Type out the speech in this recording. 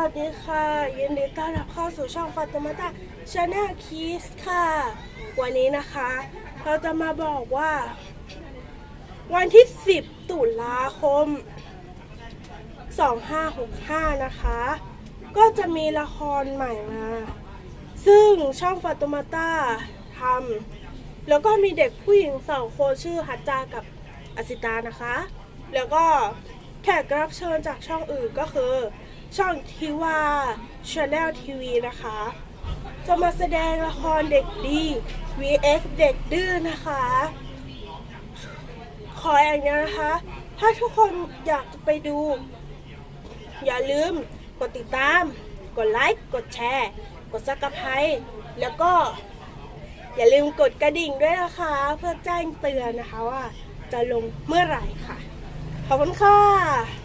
วัสดีค่ะ ยินดีต้อนรับเข้าสู่ช่องฟาติมาตาชาแนลคีสค่ะ วันนี้นะคะ เราจะมาบอกว่า วันที่ 10 ตุลาคม 2565 นะคะ ก็จะมีละครใหม่มา ซึ่งช่องฟาติมาตาทำแล้วก็มีเด็กผู้หญิงสองคนชื่อฮัจจากับอสิตานะคะ แล้วก็แขกรับเชิญจากช่องอื่นก็คือ ช่องทีว่าชาแนลทีวีนะคะ จะมาแสดงละครเด็กดี vs เด็กดื้อนะคะ ขออย่างเดียวนะคะ ถ้าทุกคนอยากจะไปดู อย่าลืมกดติดตาม กดไลค์ กดแชร์ กดซับสไครต์แล้วก็อย่าลืมกดกระดิ่งด้วยนะคะ เพื่อแจ้งเตือนนะคะว่าจะลงเมื่อไหร่ค่ะ ขอบคุณค่ะ